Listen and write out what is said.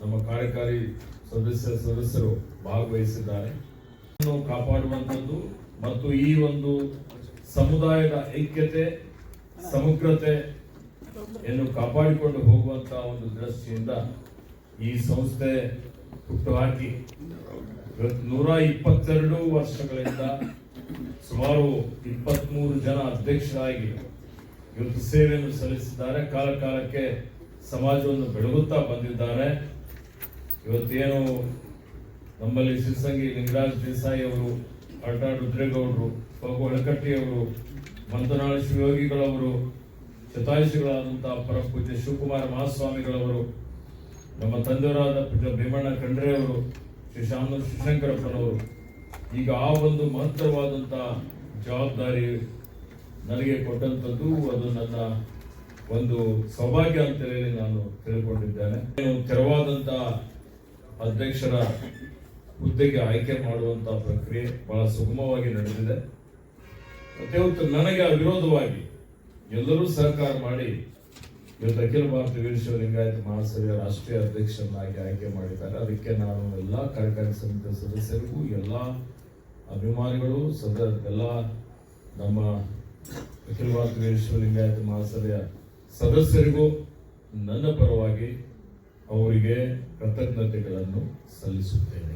ನಮ್ಮ ಕಾರ್ಯಕಾರಿ ಸದಸ್ಯ ಸದಸ್ಯರು ಭಾಗವಹಿಸಿದ್ದಾರೆ. ಕಾಪಾಡುವಂಥದ್ದು ಮತ್ತು ಈ ಒಂದು ಸಮುದಾಯದ ಐಕ್ಯತೆ, ಸಮಗ್ರತೆ ಯನ್ನು ಕಾಪಾಡಿಕೊಂಡು ಹೋಗುವಂತಹ ಒಂದು ದೃಷ್ಟಿಯಿಂದ ಈ ಸಂಸ್ಥೆ ಹುಟ್ಟುಹಾಕಿ ನೂರ ಇಪ್ಪತ್ತೆರಡು ವರ್ಷಗಳಿಂದ ಸುಮಾರು ಇಪ್ಪತ್ಮೂರು ಜನ ಅಧ್ಯಕ್ಷರಾಗಿ ಇವತ್ತು ಸೇವೆಯನ್ನು ಸಲ್ಲಿಸಿದ್ದಾರೆ. ಕಾಲಕಾಲಕ್ಕೆ ಸಮಾಜವನ್ನು ಬೆಳಗುತ್ತಾ ಬಂದಿದ್ದಾರೆ. ಇವತ್ತೇನು ನಮ್ಮಲ್ಲಿ ಶಿವಸಂಗಿ ಲಿಂಗರಾಜ್ ದೇಸಾಯಿ ಅವರು ಅಡ್ಡ ರುದ್ರೇಗೌಡರು ಪಗು ಅಳಕಟ್ಟಿ ಅವರು ಮಂತನಾಳ ಶಿವಯೋಗಿಗಳವರು ಶತಾಯುಷಿಗಳಾದಂತಹ ಪರಪೂಜ್ಯ ಶಿವಕುಮಾರ ಮಹಾಸ್ವಾಮಿಗಳವರು, ನಮ್ಮ ತಂದೆಯವರಾದ ಪೂಜ್ಯ ಭೀಮಣ್ಣ ಖಂಡ್ರೆ ಅವರು, ಶ್ರೀ ಶಾಮ ಶಿವಶಂಕರಪ್ಪನವರು, ಈಗ ಆ ಒಂದು ಮಹತ್ತರವಾದಂತಹ ಜವಾಬ್ದಾರಿ ನನಗೆ ಕೊಟ್ಟಂಥದ್ದು, ಅದು ನನ್ನ ಒಂದು ಸೌಭಾಗ್ಯ ಅಂತ ಹೇಳಿ ನಾನು ತಿಳ್ಕೊಂಡಿದ್ದೇನೆ. ತೆರವಾದಂತಹ ಅಧ್ಯಕ್ಷರ ಹುದ್ದೆಗೆ ಆಯ್ಕೆ ಮಾಡುವಂತಹ ಪ್ರಕ್ರಿಯೆ ಬಹಳ ಸುಗಮವಾಗಿ ನಡೆದಿದೆ. ಮತ್ತೆ ನನಗೆ ಅವಿರೋಧವಾಗಿ ಎಲ್ಲರೂ ಸಹಕಾರ ಮಾಡಿ ಇವತ್ತು ಅಖಿಲ ಭಾರತ ವೀರಶೈವ ಲಿಂಗಾಯತ ಮಹಾಸಭೆಯ ರಾಷ್ಟ್ರೀಯ ಅಧ್ಯಕ್ಷರನ್ನಾಗಿ ಆಯ್ಕೆ ಮಾಡಿದ್ದಾರೆ. ಅದಕ್ಕೆ ನಾನು ಎಲ್ಲ ಕಾರ್ಯಕಾರಿ ಸಮಿತಿಯ ಸದಸ್ಯರಿಗೂ ಎಲ್ಲ ಅಭಿಮಾನಿಗಳು, ಸದ ಎಲ್ಲ ನಮ್ಮ ಅಖಿಲ ಭಾರತ ವೀರಶೈವ ಲಿಂಗಾಯತ ಮಹಾಸಭೆಯ ಸದಸ್ಯರಿಗೂ ನನ್ನ ಪರವಾಗಿ ಅವರಿಗೆ ಕೃತಜ್ಞತೆಗಳನ್ನು ಸಲ್ಲಿಸುತ್ತೇನೆ.